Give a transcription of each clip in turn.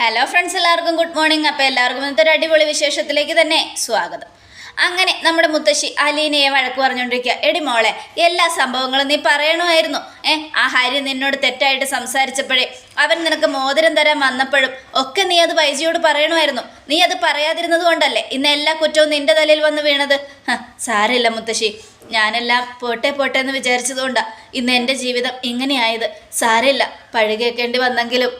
Hello friends എല്ലാവർക്കും good morning അപ്പോൾ എല്ലാവർക്കും ഇന്നത്തെ ഒരു അടിപൊളി വിശേഷത്തിലേക്ക് തന്നെ സ്വാഗതം. അങ്ങനെ നമ്മുടെ മുത്തശ്ശി അലീനയെ വഴക്ക് പറഞ്ഞുകൊണ്ടിരിക്കുക. എടി മോളെ എല്ലാ സംഭവങ്ങളും നീ പറയണമായിരുന്നു. ഏ ആ ഹരി നിന്നോട് തെറ്റായിട്ട് സംസാരിച്ചപ്പോഴേ അവൻ നിനക്ക് മോതിരം തരാൻ വന്നപ്പോഴും ഒക്കെ നീ അത് വൈജിയോട് പറയണമായിരുന്നു. നീ അത് പറയാതിരുന്നത് കൊണ്ടല്ലേ ഇന്ന് എല്ലാ കുറ്റവും നിന്റെ തലയിൽ വന്ന് വീണത്? സാരമില്ല മുത്തശ്ശി. ഞാനെല്ലാം പോട്ടെ പോട്ടെ എന്ന് വിചാരിച്ചതുകൊണ്ടാണ് ഇന്ന് എന്റെ ജീവിതം ഇങ്ങനെയായത്. സാരമില്ല പഴുകേക്കേണ്ടി വന്നെങ്കിലും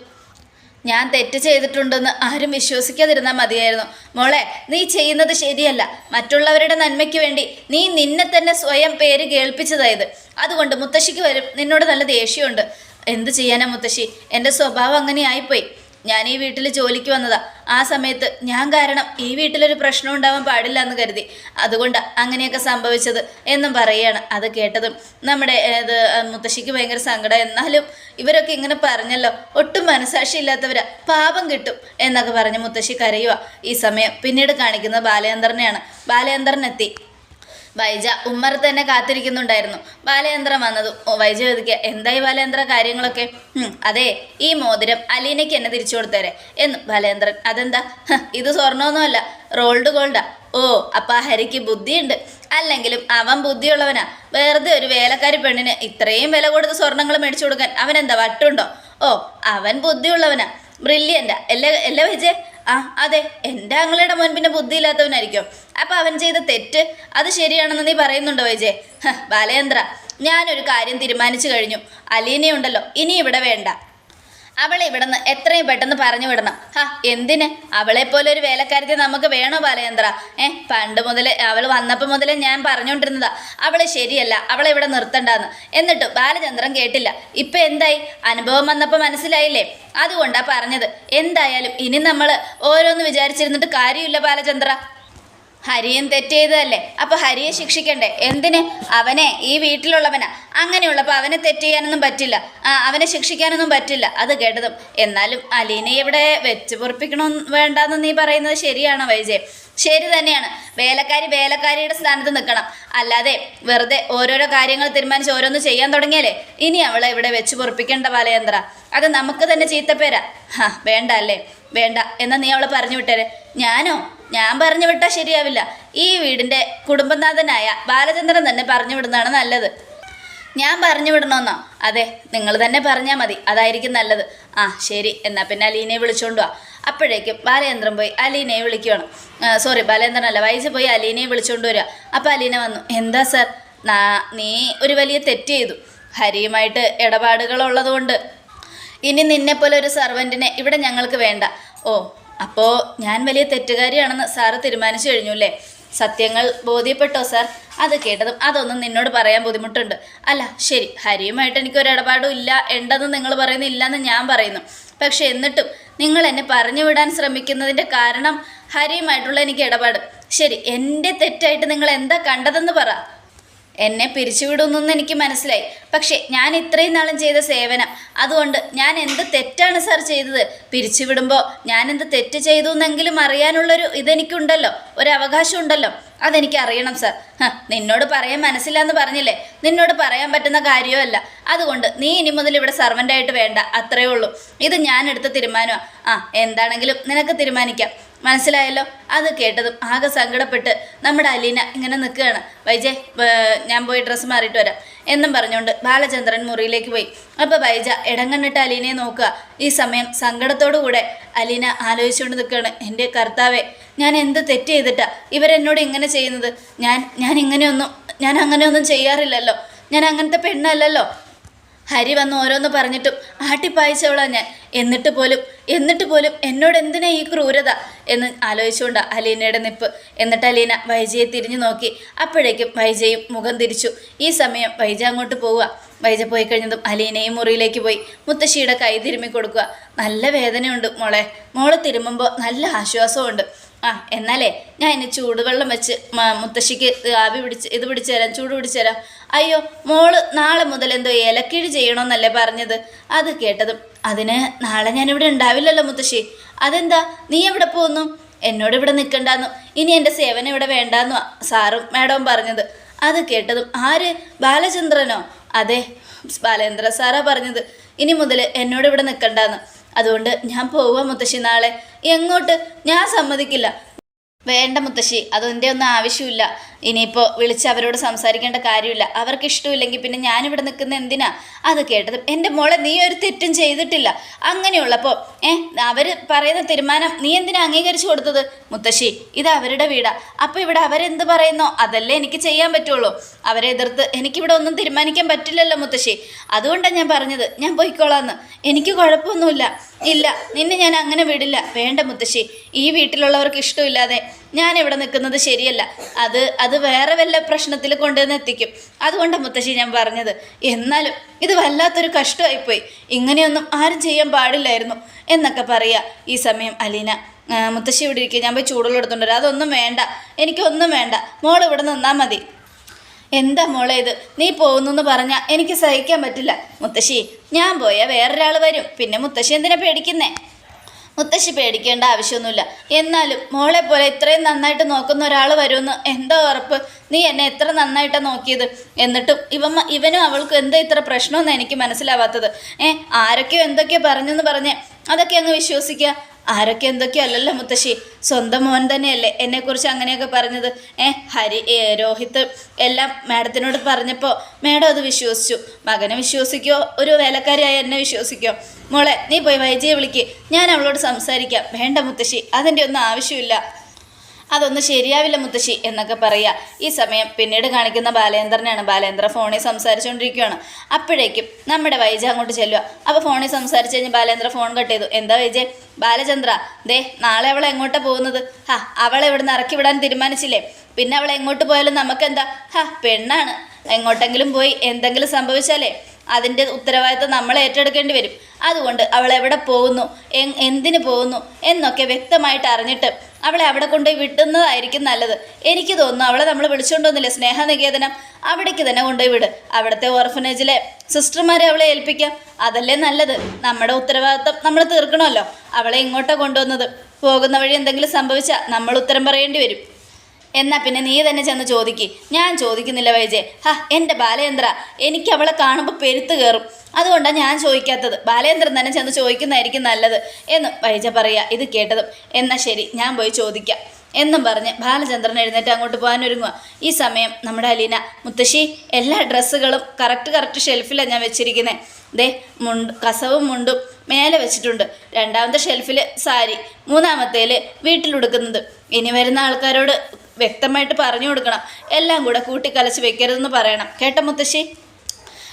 ഞാൻ തെറ്റ് ചെയ്തിട്ടുണ്ടെന്ന് ആരും വിശ്വസിക്കാതിരുന്നാൽ മതിയായിരുന്നു. മോളെ നീ ചെയ്യുന്നത് ശരിയല്ല. മറ്റുള്ളവരുടെ നന്മയ്ക്ക് വേണ്ടി നീ നിന്നെ തന്നെ സ്വയം പേര് കേൾപ്പിച്ചതായത്. അതുകൊണ്ട് മുത്തശ്ശിക്ക് വരും. നിന്നോട് നല്ല ദേഷ്യമുണ്ട്. എന്ത് ചെയ്യാനാ മുത്തശ്ശി? എന്റെ സ്വഭാവം അങ്ങനെ ആയിപ്പോയി ഞാൻ ഈ വീട്ടിൽ ജോലിക്ക് വന്നതാ. ആ സമയത്ത് ഞാൻ കാരണം ഈ വീട്ടിലൊരു പ്രശ്നം ഉണ്ടാവാൻ പാടില്ല എന്ന് കരുതി. അതുകൊണ്ട് അങ്ങനെയൊക്കെ സംഭവിച്ചത് എന്നും പറയുകയാണ്. അത് കേട്ടതും നമ്മുടെ ഇത് മുത്തശ്ശിക്ക് ഭയങ്കര സങ്കടം. എന്നാലും ഇവരൊക്കെ ഇങ്ങനെ പറഞ്ഞല്ലോ ഒട്ടും മനസാക്ഷി ഇല്ലാത്തവരാ. പാപം കിട്ടും എന്നൊക്കെ പറഞ്ഞ് മുത്തശ്ശി കരയുക ഈ സമയം പിന്നീട് കാണിക്കുന്നത് ബാലചന്ദ്രനെയാണ്. ബാലചന്ദ്രൻ എത്തി. വൈജ ഉമ്മർ തന്നെ കാത്തിരിക്കുന്നുണ്ടായിരുന്നു. ബാലയന്ത്രം വന്നതും. വൈജ ചോദിക്കുക എന്തായി ബാലയന്ത്ര കാര്യങ്ങളൊക്കെ? അതെ ഈ മോതിരം അലീനയ്ക്ക് എന്നെ തിരിച്ചു കൊടുത്തേരെ. എന്ന് ബാലയന്ത്രൻ അതെന്താ? ഇത് സ്വർണമൊന്നുമല്ല റോൾഡ് ഗോൾഡാ. ഓ അപ്പൊ ഹരിക്ക് ബുദ്ധിയുണ്ട്. അല്ലെങ്കിലും അവൻ ബുദ്ധിയുള്ളവനാ. വെറുതെ ഒരു വേലക്കാരി പെണ്ണിന് ഇത്രയും വില കൊടുത്ത് സ്വർണങ്ങൾ മേടിച്ചു കൊടുക്കാൻ എന്താ വട്ടുണ്ടോ? ഓ അവൻ ബുദ്ധിയുള്ളവനാ. ബ്രില്യന്റാ. എല്ലാ എല്ലാ വിജയ് ആ അതെ. എന്റെ അങ്ങളയുടെ മോൻ പിന്നെ ബുദ്ധിയില്ലാത്തവനായിരിക്കും. അപ്പം അവൻ ചെയ്ത തെറ്റ് അത് ശരിയാണെന്ന് നീ പറയുന്നുണ്ടോ വിജയ് ബാലേന്ദ്ര ഞാനൊരു കാര്യം തീരുമാനിച്ചു കഴിഞ്ഞു. അലീനയുണ്ടല്ലോ ഇനി ഇവിടെ വേണ്ട. അവളെ ഇവിടുന്ന് എത്രയും പെട്ടെന്ന് പറഞ്ഞു വിടണം. ഹാ എന്തിന്? അവളെ പോലെ ഒരു വേലക്കാരത്തെ നമുക്ക് വേണോ ബാലചന്ദ്ര? ഏ പണ്ട് മുതലേ അവൾ വന്നപ്പോൾ മുതലേ ഞാൻ പറഞ്ഞുകൊണ്ടിരുന്നതാ. അവളെ ശരിയല്ല അവളെ ഇവിടെ നിർത്തണ്ടെന്ന്. എന്നിട്ട് ബാലചന്ദ്രൻ കേട്ടില്ല. ഇപ്പം എന്തായി? അനുഭവം വന്നപ്പോൾ മനസ്സിലായില്ലേ? അതുകൊണ്ടാ പറഞ്ഞത്. എന്തായാലും ഇനി നമ്മൾ ഓരോന്ന് വിചാരിച്ചിരുന്നിട്ട് കാര്യമില്ല ബാലചന്ദ്ര. ഹരിയും തെറ്റ് ചെയ്തതല്ലേ അപ്പൊ ഹരിയെ ശിക്ഷിക്കണ്ടേ? എന്തിന്? അവനെ ഈ വീട്ടിലുള്ളവനാ. അങ്ങനെയുള്ളപ്പോൾ അവനെ തെറ്റ് ചെയ്യാനൊന്നും പറ്റില്ല അവനെ ശിക്ഷിക്കാനൊന്നും പറ്റില്ല. അത് കേട്ടതും. എന്നാലും അലീനെ ഇവിടെ വെച്ച് പൊറപ്പിക്കണം വേണ്ടെന്ന് നീ പറയുന്നത് ശരിയാണോ വൈജയ് ശരി തന്നെയാണ്. വേലക്കാരി വേലക്കാരിയുടെ സ്ഥാനത്ത് നിൽക്കണം അല്ലാതെ വെറുതെ ഓരോരോ കാര്യങ്ങൾ തീരുമാനിച്ച് ഓരോന്ന് ചെയ്യാൻ തുടങ്ങിയാലേ ഇനി അവളെ ഇവിടെ വെച്ച് പൊറപ്പിക്കേണ്ട പാലയന്ത്ര. അത് നമുക്ക് തന്നെ ചീത്തപ്പേരാ. ഹാ വേണ്ട അല്ലേ? വേണ്ട. എന്നാ നീ അവളെ പറഞ്ഞു വിട്ടേരെ. ഞാനോ? ഞാൻ പറഞ്ഞു വിട്ടാൽ ശരിയാവില്ല. ഈ വീടിന്റെ കുടുംബനാഥനായ ബാലചന്ദ്രൻ തന്നെ പറഞ്ഞു വിടുന്നതാണ് നല്ലത്. ഞാൻ പറഞ്ഞു വിടണമെന്നോ അതെ നിങ്ങൾ തന്നെ പറഞ്ഞാൽ മതി. അതായിരിക്കും നല്ലത്. ആ ശരി. എന്നാൽ പിന്നെ അലീനയെ വിളിച്ചുകൊണ്ട് വാ. അപ്പോഴേക്കും ബാലചന്ദ്രൻ പോയി അലീനയെ വിളിക്കുകയാണ് സോറി ബാലചന്ദ്രൻ അല്ല വൈസ് പോയി അലീനയെ വിളിച്ചുകൊണ്ട് വരിക. അപ്പോൾ അലീന വന്നു എന്താ സർ? നാ ഒരു വലിയ തെറ്റ് ചെയ്തു. ഹരിയുമായിട്ട് ഇടപാടുകളുള്ളതുകൊണ്ട്. ഇനി നിന്നെപ്പോലെ ഒരു സർവന്റിനെ ഇവിടെ ഞങ്ങൾക്ക് വേണ്ട. ഓ അപ്പോൾ ഞാൻ വലിയ തെറ്റുകാരിയാണെന്ന് സാറ് തീരുമാനിച്ചു കഴിഞ്ഞു അല്ലേ? സത്യങ്ങൾ ബോധ്യപ്പെട്ടോ സാർ? അത് കേട്ടതും അതൊന്നും നിന്നോട് പറയാൻ ബുദ്ധിമുട്ടുണ്ട്. അല്ല ശരി. ഹരിയുമായിട്ട് എനിക്ക് ഒരു ഇടപാടും ഇല്ല. ഉണ്ടെന്ന് നിങ്ങൾ പറയുന്നു ഇല്ലെന്ന് ഞാൻ പറയുന്നു. പക്ഷെ എന്നിട്ടും നിങ്ങൾ എന്നെ പറഞ്ഞു വിടാൻ ശ്രമിക്കുന്നതിന്റെ കാരണം ഹരിയുമായിട്ടുള്ള എനിക്ക് ഇടപാട്. ശരി എന്റെ തെറ്റായിട്ട് നിങ്ങൾ എന്താ കണ്ടതെന്ന് പറ. എന്നെ പിരിച്ചുവിടുന്നെന്ന് എനിക്ക് മനസ്സിലായി. പക്ഷേ ഞാൻ ഇത്രയും നാളും ചെയ്ത സേവനം അതുകൊണ്ട് ഞാൻ എന്ത് തെറ്റാണ് സാർ ചെയ്തത്? പിരിച്ചുവിടുമ്പോൾ ഞാൻ എന്ത് തെറ്റ് ചെയ്തു എന്നെങ്കിലും അറിയാനുള്ളൊരു ഇതെനിക്കുണ്ടല്ലോ ഒരു അവകാശം ഉണ്ടല്ലോ അതെനിക്ക് അറിയണം സാർ. നിന്നോട് പറയാൻ മനസ്സില്ല എന്ന് പറഞ്ഞില്ലേ? നിന്നോട് പറയാൻ പറ്റുന്ന കാര്യമല്ല അതുകൊണ്ട് നീ ഇനി മുതൽ ഇവിടെ സർവന്റായിട്ട് വേണ്ട അത്രയേ ഉള്ളൂ. ഇത് ഞാൻ എടുത്ത തീരുമാനമാണ് ആ എന്താണെങ്കിലും നിനക്ക് തീരുമാനിക്കാം. മനസ്സിലായല്ലോ? അത് കേട്ടതും ആകെ സങ്കടപ്പെട്ട് നമ്മുടെ അലീന ഇങ്ങനെ നിൽക്കുകയാണ്. വൈജയ് ഞാൻ പോയി ഡ്രസ്സ് മാറിയിട്ട് വരാം. എന്നും പറഞ്ഞുകൊണ്ട് ബാലചന്ദ്രൻ മുറിയിലേക്ക് പോയി. അപ്പോൾ വൈജ ഇടങ്ങണ്ണിട്ട് അലീനയെ നോക്കുക. ഈ സമയം സങ്കടത്തോടു കൂടെ അലീന ആലോചിച്ചുകൊണ്ട് നിൽക്കുകയാണ്. എന്റെ കർത്താവെ ഞാൻ എന്ത് തെറ്റ് ചെയ്തിട്ടാ ഇവരെന്നോട് ഇങ്ങനെ ചെയ്യുന്നത്? ഞാൻ ഞാൻ ഇങ്ങനെയൊന്നും ഞാൻ അങ്ങനെയൊന്നും ചെയ്യാറില്ലല്ലോ. ഞാൻ അങ്ങനത്തെ പെണ്ണല്ലല്ലോ. ഹരി വന്ന് ഓരോന്ന് പറഞ്ഞിട്ടും ആട്ടിപ്പായിച്ചവളാണ് ഞാൻ. എന്നിട്ട് പോലും എന്നിട്ട് പോലും എന്നോട് എന്തിനാ ഈ ക്രൂരത? എന്ന് ആലോചിച്ചുകൊണ്ട് അലീനയുടെ നിപ്പ്. എന്നിട്ട് അലീന വൈജയെ തിരിഞ്ഞു നോക്കി. അപ്പോഴേക്കും വൈജയും മുഖം തിരിച്ചു. ഈ സമയം വൈജ അങ്ങോട്ട് പോവുക. വൈജ പോയി കഴിഞ്ഞതും അലീനയും മുറിയിലേക്ക് പോയി. മുത്തശ്ശിയുടെ കൈ തിരുമ്മി കൊടുക്കുക നല്ല വേദനയുണ്ട് മോളെ. മോൾ തിരുമ്മുമ്പോൾ നല്ല ആശ്വാസമുണ്ട് ആ എന്നാലേ ഞാൻ ഇനി ചൂടുവെള്ളം വെച്ച് മുത്തശ്ശിക്ക് ആവി പിടിച്ച് ഇത് പിടിച്ചു തരാം ചൂട് പിടിച്ചു തരാം. അയ്യോ മോൾ നാളെ മുതൽ എന്തോ ഇലക്കിഴി ചെയ്യണമെന്നല്ലേ പറഞ്ഞത്? അത് കേട്ടതും അതിന് നാളെ ഞാനിവിടെ ഉണ്ടാവില്ലല്ലോ മുത്തശ്ശി. അതെന്താ നീ എവിടെ പോകുന്നു എന്നോട് ഇവിടെ നിൽക്കണ്ടെന്നു ഇനി എന്റെ സേവനം ഇവിടെ വേണ്ടെന്നു സാറും മാഡവും പറഞ്ഞത്. അത് കേട്ടതും ആര്? ബാലചന്ദ്രനോ? അതെ ബാലേന്ദ്ര സാറാ പറഞ്ഞത്. ഇനി മുതൽ എന്നോട് ഇവിടെ നിൽക്കണ്ടെന്ന് അതുകൊണ്ട് ഞാൻ പോവാ മുത്തശ്ശി നാളെ. എങ്ങോട്ട്? ഞാൻ സമ്മതിക്കില്ല. വേണ്ട മുത്തശ്ശി അതിന്റെ ഒന്നും ആവശ്യമില്ല. ഇനിയിപ്പോൾ വിളിച്ച് അവരോട് സംസാരിക്കേണ്ട കാര്യമില്ല. അവർക്ക് ഇഷ്ടമില്ലെങ്കിൽ പിന്നെ ഞാനിവിടെ നിൽക്കുന്ന എന്തിനാ? അത് കേട്ടത് എന്റെ മോളെ നീ ഒരു തെറ്റും ചെയ്തിട്ടില്ല. അങ്ങനെയുള്ളപ്പോൾ ഏ അവർ പറയുന്ന തീരുമാനം നീ എന്തിനാ അംഗീകരിച്ചു കൊടുത്തത്? മുത്തശ്ശി ഇത് അവരുടെ വീടാ. അപ്പോൾ ഇവിടെ അവരെന്ത് പറയുന്നോ? അതല്ലേ എനിക്ക് ചെയ്യാൻ പറ്റുള്ളൂ. അവരെ എതിർത്ത് എനിക്കിവിടെ ഒന്നും തീരുമാനിക്കാൻ പറ്റില്ലല്ലോ മുത്തശ്ശി. അതുകൊണ്ടാണ് ഞാൻ പറഞ്ഞത്. ഞാൻ പോയിക്കോളാന്ന്. എനിക്ക് കുഴപ്പമൊന്നുമില്ല. ഇല്ല നിന്നെ ഞാൻ അങ്ങനെ വിടില്ല. വേണ്ട മുത്തശ്ശി. ഈ വീട്ടിലുള്ളവർക്ക് ഇഷ്ടമില്ലാതെ ഞാൻ ഇവിടെ നിൽക്കുന്നത് ശരിയല്ല. അത് അത് വേറെ വല്ല പ്രശ്നത്തിൽ കൊണ്ടുവന്ന് എത്തിക്കും. അതുകൊണ്ടാണ് മുത്തശ്ശി ഞാൻ പറഞ്ഞത്. എന്നാലും ഇത് വല്ലാത്തൊരു കഷ്ടമായിപ്പോയി. ഇങ്ങനെയൊന്നും ആരും ചെയ്യാൻ പാടില്ലായിരുന്നു എന്നൊക്കെ പറയുക ഈ സമയം അലീന. "ആ, മുത്തശ്ശി ഇവിടെ ഇരിക്കുക ഞാൻ പോയി ചൂടുള്ള എടുത്തുണ്ടല്ലോ അതൊന്നും വേണ്ട. എനിക്കൊന്നും വേണ്ട. മോൾ ഇവിടെ നിന്നാൽ മതി. എന്താ മോളെ ഇത്? നീ പോകുന്നു എന്ന് പറഞ്ഞാൽ എനിക്ക് സഹിക്കാൻ പറ്റില്ല. മുത്തശ്ശി ഞാൻ പോയാൽ വേറൊരാൾ വരും. പിന്നെ മുത്തശ്ശി എന്തിനാ പേടിക്കുന്നേ? മുത്തശ്ശി പേടിക്കേണ്ട ആവശ്യമൊന്നുമില്ല. എന്നാലും മോളെ പോലെ ഇത്രയും നന്നായിട്ട് നോക്കുന്ന ഒരാൾ വരുമെന്ന് എന്താ ഉറപ്പ്? നീ എന്നെ എത്ര നന്നായിട്ടാണ് നോക്കിയത്? എന്നിട്ടും ഇവമ്മ ഇവനും അവൾക്കും എന്താ ഇത്ര പ്രശ്നമെന്ന് എനിക്ക് മനസ്സിലാവാത്തത്. ഏ ആരൊക്കെയോ എന്തൊക്കെയോ പറഞ്ഞെന്ന് പറഞ്ഞേ അതൊക്കെ അങ്ങ് വിശ്വസിക്കുക. ആരൊക്കെ എന്തൊക്കെയോ അല്ലല്ലോ മുത്തശ്ശി? സ്വന്തം മോൻ തന്നെയല്ലേ എന്നെക്കുറിച്ച് അങ്ങനെയൊക്കെ പറഞ്ഞത്. ഏ ഹരി രോഹിത് എല്ലാം മാഡത്തിനോട് പറഞ്ഞപ്പോൾ മാഡം അത് വിശ്വസിച്ചു. മകനെ വിശ്വസിക്കോ? ഒരു വേലക്കാരിയായ എന്നെ വിശ്വസിക്കോ? മോളെ നീ പോയി വൈജയെ വിളിക്ക്. ഞാൻ അവളോട് സംസാരിക്കാം. വേണ്ട മുത്തശ്ശി അതിന്റെ ഒന്നും ആവശ്യമില്ല. അതൊന്നും ശരിയാവില്ല മുത്തശ്ശി എന്നൊക്കെ പറയുക. ഈ സമയം പിന്നീട് കാണിക്കുന്ന ബാലേന്ദ്രനാണ് ബാലേന്ദ്ര ഫോണിൽ സംസാരിച്ചുകൊണ്ടിരിക്കുകയാണ്. അപ്പോഴേക്കും നമ്മുടെ വൈജ അങ്ങോട്ട് ചെല്ലുക. അപ്പോൾ ഫോണിൽ സംസാരിച്ച് കഴിഞ്ഞ് ബാലേന്ദ്ര ഫോൺ കട്ട് ചെയ്തു. എന്താ വൈജയ് ബാലചന്ദ്ര ദേ നാളെ അവളെ എങ്ങോട്ടാണ് പോകുന്നത്? ഹാ അവളെ ഇവിടുന്ന് ഇറക്കി വിടാൻ തീരുമാനിച്ചില്ലേ? പിന്നെ അവളെ എങ്ങോട്ട് പോയാലും നമുക്കെന്താ? ഹാ പെണ്ണാണ്. എങ്ങോട്ടെങ്കിലും പോയി എന്തെങ്കിലും സംഭവിച്ചാലേ അതിന്റെ ഉത്തരവാദിത്തം നമ്മൾ ഏറ്റെടുക്കേണ്ടി വരും. അതുകൊണ്ട് അവൾ എവിടെ പോകുന്നു? എന്തിനു എന്തിന് പോകുന്നു? എന്നൊക്കെ വ്യക്തമായിട്ട് അറിഞ്ഞിട്ട് അവളെ അവിടെ കൊണ്ടുപോയി വിട്ടുന്നതായിരിക്കും നല്ലത്. എനിക്ക് തോന്നുന്നു അവളെ നമ്മൾ വിളിച്ചുകൊണ്ട് വന്നില്ലേ? സ്നേഹനികേതനം. അവിടേക്ക് തന്നെ കൊണ്ടുപോയി വിട്. അവിടുത്തെ ഓർഫനേജിലെ സിസ്റ്റർമാരെ അവളെ ഏൽപ്പിക്കാം. അതല്ലേ നല്ലത്. നമ്മുടെ ഉത്തരവാദിത്തം നമ്മൾ തീർക്കണമല്ലോ. അവളെ ഇങ്ങോട്ടാണ് കൊണ്ടുവന്നത്. പോകുന്ന വഴി എന്തെങ്കിലും സംഭവിച്ചാൽ നമ്മൾ ഉത്തരം പറയേണ്ടി വരും. എന്നാ പിന്നെ നീ തന്നെ ചെന്ന് ചോദിക്ക്. ഞാൻ ചോദിക്കുന്നില്ല വൈജയ് ഹാ എന്റെ ബാലേന്ദ്ര എനിക്ക് അവളെ കാണുമ്പോൾ പെരുത്ത് കയറും അതുകൊണ്ടാണ് ഞാൻ ചോദിക്കാത്തത്. ബാലേന്ദ്രൻ തന്നെ ചെന്ന് ചോദിക്കുന്നതായിരിക്കും നല്ലത് എന്ന് വൈജ പറയുക ഇത് കേട്ടതും. എന്നാൽ ശരി ഞാൻ പോയി ചോദിക്കാം. എന്നും പറഞ്ഞ് ബാലചന്ദ്രൻ എഴുന്നേറ്റ് അങ്ങോട്ട് പോകാൻ ഒരുങ്ങുക ഈ സമയം നമ്മുടെ അലീന മുത്തശ്ശി എല്ലാ ഡ്രസ്സുകളും കറക്റ്റ് കറക്റ്റ് ഷെൽഫിലാണ് ഞാൻ വെച്ചിരിക്കുന്നത് ദേ മുണ്ട് കസവും മുണ്ടും മേലെ വെച്ചിട്ടുണ്ട്. രണ്ടാമത്തെ ഷെൽഫിൽ സാരി മൂന്നാമത്തേൽ വീട്ടിലുടുക്കുന്നത് ഇനി വരുന്ന ആൾക്കാരോട് വ്യക്തമായിട്ട് പറഞ്ഞു കൊടുക്കണം. എല്ലാം കൂടെ കൂട്ടിക്കലച്ച് വെക്കരുതെന്ന് പറയണം. കേട്ട മുത്തശ്ശി?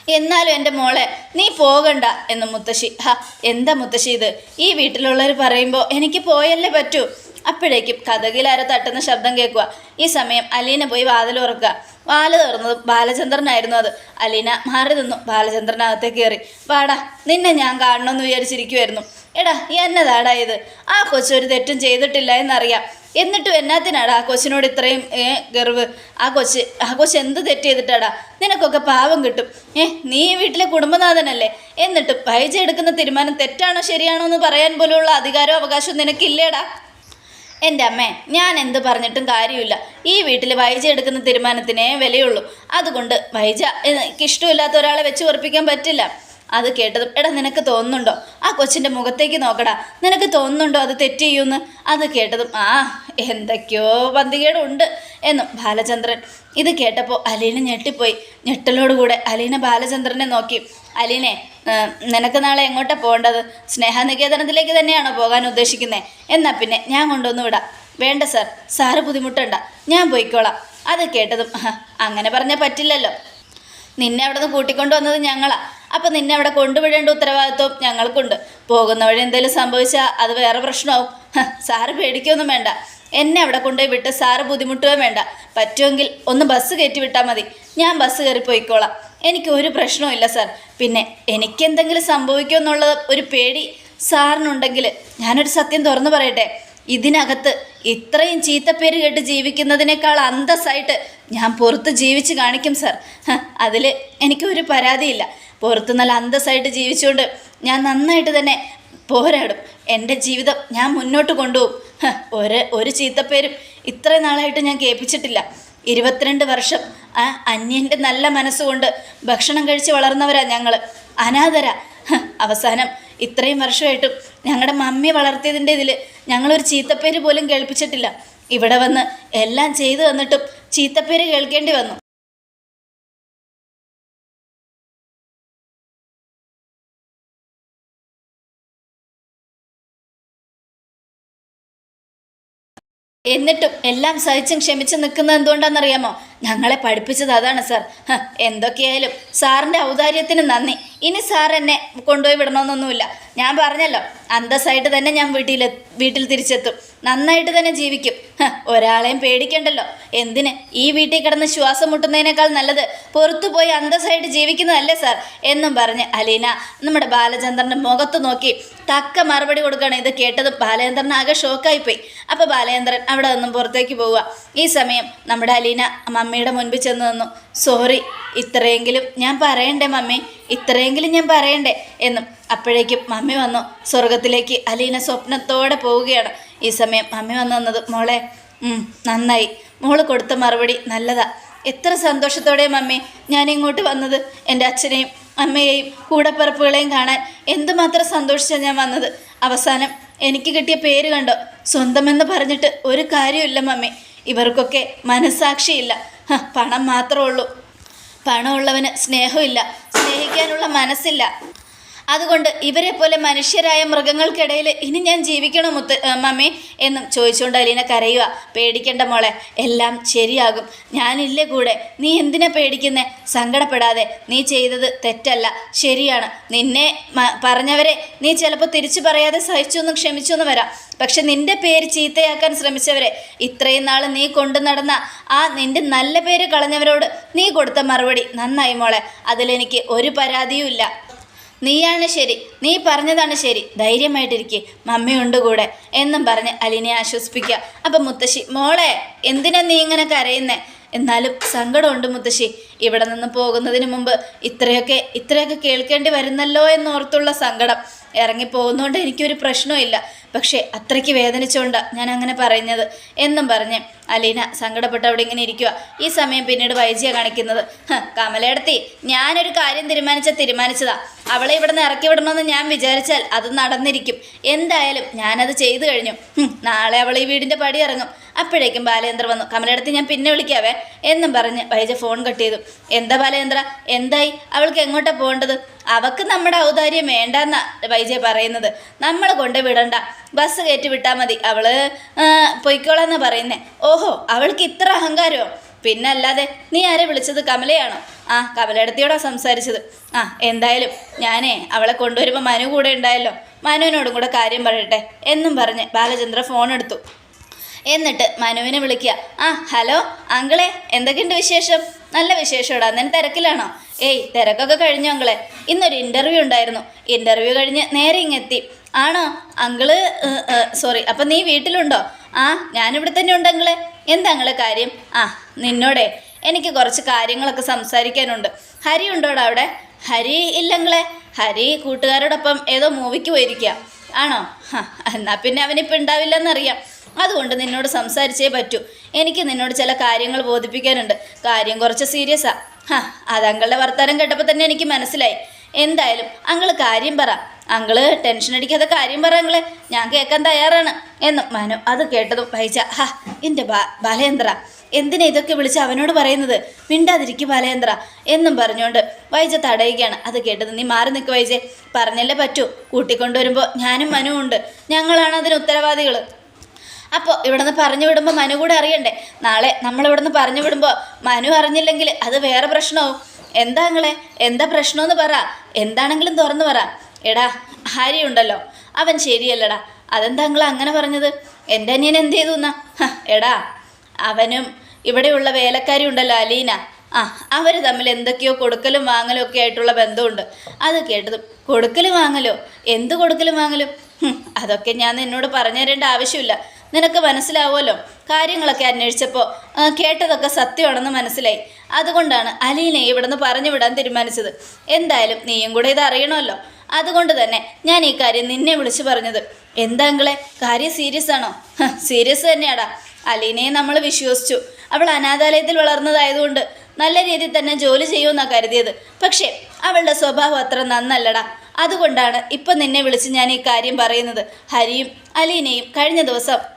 എന്നാലും എന്റെ മോളെ നീ പോകണ്ട എന്ന് മുത്തശ്ശി. ഹാ എന്താ മുത്തശ്ശി ഇത്? ഈ വീട്ടിലുള്ളവർ പറയുമ്പോൾ എനിക്ക് പോയല്ലേ പറ്റൂ. അപ്പോഴേക്കും കഥകിലാര തട്ടുന്ന ശബ്ദം കേൾക്കുക. ഈ സമയം അലീന പോയി വാതിൽ ഉറക്കുക. വാൽ തുറന്നത് ബാലചന്ദ്രനായിരുന്നു അത്. അലീന മാറി നിന്നു. ബാലചന്ദ്രനകത്തേക്ക് കയറി വാടാ നിന്നെ ഞാൻ കാണണമെന്ന് വിചാരിച്ചിരിക്കുമായിരുന്നു എടാ എന്നതാടാ ഇത്? ആ കൊച്ചൊരു തെറ്റും ചെയ്തിട്ടില്ല എന്നറിയാം. എന്നിട്ടും എന്നാത്തിനാടാ ആ കൊച്ചിനോട് ഇത്രയും ഏ ഗർവ്? ആ കൊച്ച് ആ കൊച്ച് എന്ത് തെറ്റ് ചെയ്തിട്ടാടാ? നിനക്കൊക്കെ പാവം കിട്ടും. ഏ നീ വീട്ടിലെ കുടുംബനാഥനല്ലേ? എന്നിട്ടും പൈജ എടുക്കുന്ന തീരുമാനം തെറ്റാണോ ശരിയാണോ എന്ന് പറയാൻ പോലുള്ള അധികാരവും അവകാശവും നിനക്കില്ലേടാ? എന്റെ അമ്മേ ഞാൻ എന്ത് പറഞ്ഞിട്ടും കാര്യമില്ല. ഈ വീട്ടിൽ വൈജ എടുക്കുന്ന തീരുമാനത്തിനേ വിലയുള്ളൂ. അതുകൊണ്ട് വൈജ എനിക്കിഷ്ടമില്ലാത്ത ഒരാളെ വെച്ച് ഉറപ്പിക്കാൻ പറ്റില്ല. അത് കേട്ടതും എടാ നിനക്ക് തോന്നുന്നുണ്ടോ? ആ കൊച്ചിന്റെ മുഖത്തേക്ക് നോക്കടാ. നിനക്ക് തോന്നുന്നുണ്ടോ അത് തെറ്റ് ചെയ്യുമെന്ന് അത് കേട്ടതും ആ എന്തൊക്കെയോ പന്തികേടുണ്ട് എന്നും ബാലചന്ദ്രൻ. ഇത് കേട്ടപ്പോൾ അലീന ഞെട്ടിപ്പോയി. ഞെട്ടലോടുകൂടെ അലീന ബാലചന്ദ്രനെ നോക്കി. അലീനെ നിനക്ക് നാളെ എങ്ങോട്ടാണ് പോകേണ്ടത്? സ്നേഹനികേതനത്തിലേക്ക് തന്നെയാണോ പോകാൻ ഉദ്ദേശിക്കുന്നത് എന്നാൽ പിന്നെ ഞാൻ കൊണ്ടുവന്ന് വിടാം. വേണ്ട സാർ. സാറ് ബുദ്ധിമുട്ടണ്ട. ഞാൻ പോയിക്കോളാം. അത് കേട്ടതും അങ്ങനെ പറഞ്ഞാൽ പറ്റില്ലല്ലോ. നിന്നെ അവിടെ നിന്ന് കൂട്ടിക്കൊണ്ടു വന്നത് ഞങ്ങളാ. അപ്പം നിന്നെ അവിടെ കൊണ്ടുവിടേണ്ട ഉത്തരവാദിത്വം ഞങ്ങൾക്കുണ്ട്. പോകുന്ന വഴി എന്തെങ്കിലും സംഭവിച്ചാൽ അത് വേറെ പ്രശ്നമാവും. സാറ് പേടിക്കൊന്നും വേണ്ട. എന്നെ അവിടെ കൊണ്ടുപോയി വിട്ട് സാറ് ബുദ്ധിമുട്ടുകയും വേണ്ട. പറ്റുമെങ്കിൽ ഒന്ന് ബസ് കയറ്റി വിട്ടാൽ മതി. ഞാൻ ബസ് കയറി പോയിക്കോളാം. എനിക്ക് ഒരു പ്രശ്നവും സാർ. പിന്നെ എനിക്കെന്തെങ്കിലും സംഭവിക്കുമെന്നുള്ള ഒരു പേടി സാറിനുണ്ടെങ്കിൽ ഞാനൊരു സത്യം തുറന്നു പറയട്ടെ. ഇതിനകത്ത് ഇത്രയും ചീത്തപ്പേര് കേട്ട് ജീവിക്കുന്നതിനേക്കാൾ അന്തസ്സായിട്ട് ഞാൻ പുറത്ത് ജീവിച്ച് കാണിക്കും സാർ. അതിൽ എനിക്കൊരു പരാതിയില്ല. പുറത്ത് നല്ല അന്തസ്സായിട്ട് ജീവിച്ചുകൊണ്ട് ഞാൻ നന്നായിട്ട് തന്നെ പോരാടും. എന്റെ ജീവിതം ഞാൻ മുന്നോട്ട് കൊണ്ടുപോകും. ഒരു ഒരു ചീത്തപ്പേരും ഇത്രയും നാളായിട്ട് ഞാൻ കേൾപ്പിച്ചിട്ടില്ല. ഇരുപത്തിരണ്ട് വർഷം ആ അന്യന്റെ നല്ല മനസ്സുകൊണ്ട് ഭക്ഷണം കഴിച്ച് വളർന്നവരാ ഞങ്ങൾ അനാഥര. അവസാനം ഇത്രയും വർഷമായിട്ടും ഞങ്ങളുടെ മമ്മി വളർത്തിയതിന്റെ ഇതിൽ ഞങ്ങളൊരു ചീത്തപ്പേര് പോലും കേൾപ്പിച്ചിട്ടില്ല. ഇവിടെ വന്ന് എല്ലാം ചെയ്തു തന്നിട്ടും ചീത്തപ്പേര് കേൾക്കേണ്ടി വന്നു. എന്നിട്ടും എല്ലാം സഹിച്ചും ക്ഷമിച്ചു നിൽക്കുന്നത് എന്തുകൊണ്ടാണെന്നറിയാമോ? ഞങ്ങളെ പഠിപ്പിച്ചത് അതാണ് സാർ എന്തൊക്കെയായാലും സാറിന്റെ ഔദാര്യത്തിന് നന്ദി. ഇനി സാർ എന്നെ കൊണ്ടുപോയി വിടണമെന്നൊന്നുമില്ല. ഞാൻ പറഞ്ഞല്ലോ അന്തസ്സായിട്ട് തന്നെ ഞാൻ വീട്ടിൽ വീട്ടിൽ തിരിച്ചെത്തും. നന്നായിട്ട് തന്നെ ജീവിക്കും. ഒരാളെയും പേടിക്കണ്ടല്ലോ. എന്തിന്? ഈ വീട്ടിൽ കിടന്ന് ശ്വാസം മുട്ടുന്നതിനേക്കാൾ നല്ലത് പുറത്തു പോയി അന്തസ്സായിട്ട് ജീവിക്കുന്നതല്ലേ സാർ? എന്നും പറഞ്ഞ് അലീന നമ്മുടെ ബാലചന്ദ്രന്റെ മുഖത്ത് നോക്കി തക്ക മറുപടി കൊടുക്കുകയാണ്. ഇത് കേട്ടതും ബാലചന്ദ്രൻ ആകെ ഷോക്കായിപ്പോയി. അപ്പോൾ ബാലചന്ദ്രൻ അവിടെ നിന്നും പുറത്തേക്ക് പോവുക. ഈ സമയം നമ്മുടെ അലീന മമ്മിയുടെ മുൻപിൽ ചെന്ന് നിന്നു. സോറി ഇത്രയെങ്കിലും ഞാൻ പറയണ്ടേ മമ്മി? ഇത്രയെങ്കിലും ഞാൻ പറയണ്ടേ? എന്നും അപ്പോഴേക്കും മമ്മി വന്നു. സ്വർഗത്തിലേക്ക് അലീന സ്വപ്നത്തോടെ പോവുകയാണ്. ഈ സമയം അമ്മ വന്നു വന്നത് മോളെ നന്നായി. മോൾ കൊടുത്ത മറുപടി നല്ലതാ. എത്ര സന്തോഷത്തോടെ മമ്മി ഞാൻ ഇങ്ങോട്ട് വന്നത്. എന്റെ അച്ഛനെയും അമ്മയെയും കൂടപ്പിറപ്പുകളെയും കാണാൻ എന്തുമാത്രം സന്തോഷിച്ചാണ് ഞാൻ വന്നത്. അവസാനം എനിക്ക് കിട്ടിയ പേര് കണ്ടോ? സ്വന്തമെന്ന് പറഞ്ഞിട്ട് ഒരു കാര്യമില്ല മമ്മി. ഇവർക്കൊക്കെ മനസാക്ഷിയില്ല പണം മാത്രമേ ഉള്ളൂ. പണമുള്ളവന് സ്നേഹമില്ല. സ്നേഹിക്കാനുള്ള മനസ്സില്ല. അതുകൊണ്ട് ഇവരെ പോലെ മനുഷ്യരായ മൃഗങ്ങൾക്കിടയിൽ ഇനി ഞാൻ ജീവിക്കണം മുത്ത് മമ്മി എന്നും ചോദിച്ചുകൊണ്ട് അലീന കരയുക. പേടിക്കേണ്ട മോളെ എല്ലാം ശരിയാകും. ഞാനില്ലേ കൂടെ? നീ എന്തിനാ പേടിക്കുന്നേ? സങ്കടപ്പെടാതെ. നീ ചെയ്തത് തെറ്റല്ല. ശരിയാണ്. നിന്നെ പറഞ്ഞവരെ നീ ചിലപ്പോൾ തിരിച്ചു പറയാതെ സഹിച്ചൊന്നും ക്ഷമിച്ചൊന്നും വരാം. പക്ഷെ നിന്റെ പേര് ചീത്തയാക്കാൻ ശ്രമിച്ചവരെ ഇത്രയും നാൾ നീ കൊണ്ടു നടന്ന ആ നിന്റെ നല്ല പേര് കളഞ്ഞവരോട് നീ കൊടുത്ത മറുപടി നന്നായി മോളെ. അതിലെനിക്ക് ഒരു പരാതിയും ഇല്ല നീയാണ് ശരി. നീ പറഞ്ഞതാണ് ശരി. ധൈര്യമായിട്ടിരിക്കെ. മമ്മിയുണ്ട് കൂടെ. എന്നും പറഞ്ഞ് അലിനെ ആശ്വസിപ്പിക്കുക. അപ്പം മുത്തശ്ശി മോളെ എന്തിനാ നീ ഇങ്ങനെ കരയുന്നേ? എന്നാലും സങ്കടമുണ്ട് മുത്തശ്ശി. ഇവിടെ നിന്ന് പോകുന്നതിന് മുമ്പ് ഇത്രയൊക്കെ ഇത്രയൊക്കെ കേൾക്കേണ്ടി വരുന്നല്ലോ എന്നോർത്തുള്ള സങ്കടം. ഇറങ്ങിപ്പോകുന്നതുകൊണ്ട് എനിക്കൊരു പ്രശ്നമില്ല പക്ഷേ അത്രയ്ക്ക് വേദനിച്ചുകൊണ്ടാണ് ഞാൻ അങ്ങനെ പറയുന്നത്. എന്നും പറഞ്ഞ് അലീന സങ്കടപ്പെട്ട് അവിടെ ഇങ്ങനെ ഇരിക്കുക ഈ സമയം പിന്നീട് വൈജിയ കാണിക്കുന്നത്. "ഹ, കമലയെടുത്തി ഞാനൊരു കാര്യം തീരുമാനിച്ച തീരുമാനിച്ചതാ. അവളെ ഇവിടെ നിന്ന് ഇറക്കി വിടണമെന്ന് ഞാൻ വിചാരിച്ചാൽ അത് നടന്നിരിക്കും. എന്തായാലും ഞാനത് ചെയ്തു കഴിഞ്ഞു. നാളെ അവൾ ഈ വീടിന്റെ പടി ഇറങ്ങും. അപ്പോഴേക്കും ബാലേന്ദ്ര വന്നു. കമലയെടുത്ത് ഞാൻ പിന്നെ വിളിക്കാവേ. എന്നും പറഞ്ഞ് വൈജ ഫോൺ കട്ട് ചെയ്തു. എന്താ ബാലേന്ദ്ര? എന്തായി? അവൾക്ക് എങ്ങോട്ടാ പോകേണ്ടത്? അവക്ക് നമ്മുടെ ഔദാര്യം വേണ്ടെന്നാ വൈജയ പറയുന്നത്. നമ്മൾ കൊണ്ട് വിടണ്ട. ബസ് കയറ്റി വിട്ടാൽ മതി. അവൾ പൊയ്ക്കോളാന്നാ പറയുന്നേ. ഓഹോ അവൾക്ക് ഇത്ര അഹങ്കാരമോ? പിന്നെ അല്ലാതെ നീ ആരെ വിളിച്ചത്? കമലയാണോ? ആ കമലയിടത്തിയോടാ സംസാരിച്ചത്. ആ എന്തായാലും ഞാനേ അവളെ കൊണ്ടുവരുമ്പോൾ മനു കൂടെ ഉണ്ടായല്ലോ. മനുവിനോടും കൂടെ കാര്യം പറയട്ടെ എന്നും പറഞ്ഞ് ബാലചന്ദ്ര ഫോൺ എടുത്തു. എന്നിട്ട് മനുവിനെ വിളിക്കുക. ആ ഹലോ അങ്കിളെ എന്തൊക്കെയുണ്ട് വിശേഷം? നല്ല വിശേഷമോടാ നിന്നെ തിരക്കിലാണോ? ഏയ് തിരക്കൊക്കെ കഴിഞ്ഞു അങ്കിളെ. ഇന്നൊരു ഇന്റർവ്യൂ ഉണ്ടായിരുന്നു. ഇന്റർവ്യൂ കഴിഞ്ഞ് നേരെ ഇങ്ങെത്തി. ആണോ? അങ്കിൾ സോറി അപ്പം നീ വീട്ടിലുണ്ടോ? ആ ഞാനിവിടെ തന്നെ ഉണ്ട് അങ്കിളെ. എന്താ കാര്യം? ആ നിന്നോടെ. എനിക്ക് കുറച്ച് കാര്യങ്ങളൊക്കെ സംസാരിക്കാനുണ്ട്. ഹരി ഉണ്ടോടാ അവിടെ? ഹരി ഇല്ലങ്ങളെ ഹരി കൂട്ടുകാരോടൊപ്പം ഏതോ മൂവിക്ക് പോയിരിക്കുക ആണോ? എന്നാൽ എന്നാ പിന്നെ അവനിപ്പോൾ ഉണ്ടാവില്ലെന്നറിയാം. അതുകൊണ്ട് നിന്നോട് സംസാരിച്ചേ പറ്റൂ. എനിക്ക് നിന്നോട് ചില കാര്യങ്ങൾ ബോധിപ്പിക്കാനുണ്ട്. കാര്യം കുറച്ച് സീരിയസാ. ഹാ അത് അങ്കളുടെ വർത്തമാനം കേട്ടപ്പോൾ തന്നെ എനിക്ക് മനസ്സിലായി. എന്തായാലും അങ്കിൾ കാര്യം പറ. അങ്കിൾ ടെൻഷൻ അടിക്കാതെ കാര്യം പറ അങ്ങളെ ഞാൻ കേൾക്കാൻ തയ്യാറാണ്. എന്ന് മനു അത് കേട്ടതും വൈജ ഹാ എന്റെ ബാ ബാലേന്ദ്ര. എന്തിനാ ഇതൊക്കെ വിളിച്ച് അവനോട് പറയുന്നത്? മിണ്ടാതിരിക്കും ബാലേന്ദ്ര. എന്നും പറഞ്ഞുകൊണ്ട് വൈജ തടയുകയാണ്. അത് കേട്ടത് നീ മാറി നിൽക്ക് വൈജെ. പറഞ്ഞല്ലേ പറ്റൂ. കൂട്ടിക്കൊണ്ടുവരുമ്പോൾ ഞാനും മനുവും ഉണ്ട് ഞങ്ങളാണ് അതിന് ഉത്തരവാദികൾ അപ്പോൾ ഇവിടുന്ന് പറഞ്ഞു വിടുമ്പോൾ മനു കൂടെ അറിയണ്ടേ? നാളെ നമ്മൾ ഇവിടുന്ന് പറഞ്ഞു വിടുമ്പോൾ മനു അറിഞ്ഞില്ലെങ്കിൽ അത് വേറെ പ്രശ്നമാവും എന്താ നിങ്ങളെ എന്താ പ്രശ്നമെന്ന് പറ. എന്താണെങ്കിലും തുറന്നു പറ. എടാ ഹാരി ഉണ്ടല്ലോ അവൻ ശരിയല്ലടാ. അതെന്താ നിങ്ങൾ അങ്ങനെ പറഞ്ഞത്? എന്റെ അനിയൻ എന്ത് ചെയ്തു എന്നാ എടാ അവനും ഇവിടെയുള്ള വേലക്കാരി ഉണ്ടല്ലോ അലീന. ആ അവർ തമ്മിൽ എന്തൊക്കെയോ കൊടുക്കലും വാങ്ങലും ഒക്കെ ആയിട്ടുള്ള ബന്ധമുണ്ട്. അത് കേട്ടത് കൊടുക്കലും വാങ്ങലോ? എന്ത് കൊടുക്കലും വാങ്ങലും? അതൊക്കെ ഞാൻ നിന്നോട് പറഞ്ഞു തരേണ്ട ആവശ്യമില്ല. നിനക്ക് മനസ്സിലാവുമല്ലോ? കാര്യങ്ങളൊക്കെ അന്വേഷിച്ചപ്പോൾ കേട്ടതൊക്കെ സത്യമാണെന്ന് മനസ്സിലായി. അതുകൊണ്ടാണ് അലീനയെ ഇവിടുന്ന് പറഞ്ഞു വിടാൻ തീരുമാനിച്ചത്. എന്തായാലും നീയും കൂടെ ഇത് അറിയണമല്ലോ. അതുകൊണ്ട് തന്നെ ഞാൻ ഈ കാര്യം നിന്നെ വിളിച്ചു പറഞ്ഞത്. എന്താങ്കളെ കാര്യം സീരിയസ് ആണോ? സീരിയസ് തന്നെയാടാ. അലീനയെ നമ്മൾ വിശ്വസിച്ചു. അവൾ അനാഥാലയത്തിൽ വളർന്നതായതുകൊണ്ട് നല്ല രീതിയിൽ തന്നെ ജോലി ചെയ്യുമെന്നാണ് കരുതിയത്. പക്ഷേ അവളുടെ സ്വഭാവം അത്ര നന്നല്ലടാ. അതുകൊണ്ടാണ് ഇപ്പം നിന്നെ വിളിച്ച് ഞാൻ ഈ കാര്യം പറയുന്നത്. ഹരിയും അലീനയും കഴിഞ്ഞ ദിവസം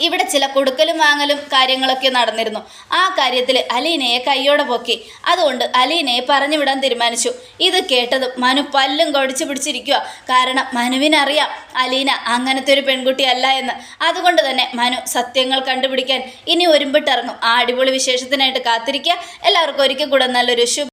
ഇവിടെ ചില കൊടുക്കലും വാങ്ങലും കാര്യങ്ങളൊക്കെ നടന്നിരുന്നു. ആ കാര്യത്തിൽ അലീനയെ കൈയോടെ പൊക്കി. അതുകൊണ്ട് അലീനയെ പറഞ്ഞു വിടാൻ തീരുമാനിച്ചു. ഇത് കേട്ടതും മനു പല്ലും കൊടിച്ചു പിടിച്ചിരിക്കുക. കാരണം മനുവിനറിയാം അലീന അങ്ങനത്തെ ഒരു പെൺകുട്ടിയല്ല എന്ന്. അതുകൊണ്ട് തന്നെ മനു സത്യങ്ങൾ കണ്ടുപിടിക്കാൻ ഇനി ഒരുമ്പിട്ടിറങ്ങും. ആ അടിപൊളി വിശേഷത്തിനായിട്ട് കാത്തിരിക്കുക. എല്ലാവർക്കും ഒരിക്കൽ കൂടെ നല്ലൊരു ശുഭ